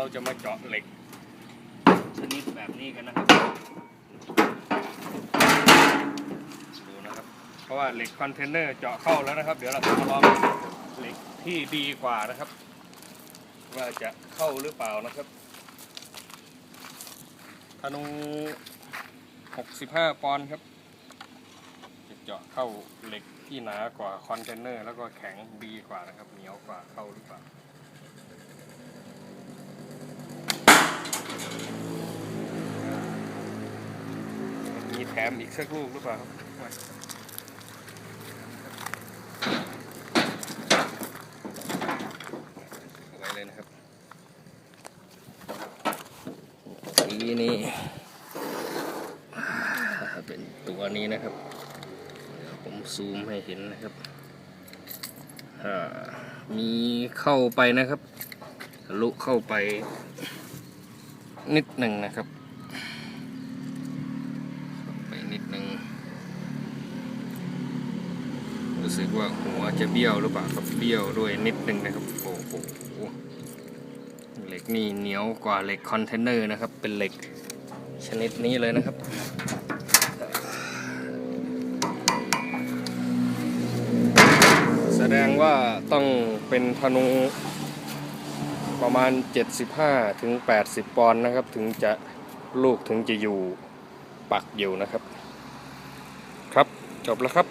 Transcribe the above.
เราจะมาเจาะเหล็ก ชนิดแบบนี้กันนะครับ ดูนะครับ เพราะว่าเหล็กคอนเทนเนอร์เจาะเข้าแล้วนะครับ เดี๋ยวเราจะมาลองเหล็กที่ดีกว่านะครับ ว่าจะเข้าหรือเปล่านะครับธนู 65 ปอนด์ครับจะเจาะเข้าเหล็กที่หนากว่าคอนเทนเนอร์ แล้วก็แข็งดีกว่านะครับ เหนียวกว่าเข้าหรือเปล่า มี แถมอีกสักลูกหรือเปล่าครับไว้เลยนะครับนี่นี่อ่าเป็นตัวนี้นะครับ เดี๋ยวผมซูมให้เห็นนะครับ มีเข้าไปนะครับทะลุเข้าไปนิดหนึ่งนะครับ ไป นิดนึง รู้สึกว่าหัวจะเบี้ยวหรือเปล่าครับเบี้ยวด้วยนิดนึงนะครับโอ้โหเหล็กนี่เหนียวกว่าเหล็กคอนเทนเนอร์นะครับ เป็นเหล็กชนิดนี้เลยนะครับแสดงว่าต้องเป็นธนูประมาณ 75ถึง80 ปอนด์นะครับ ถึงจะลูกถึงจะอยู่ปักอยู่นะครับครับ จบแล้วครับ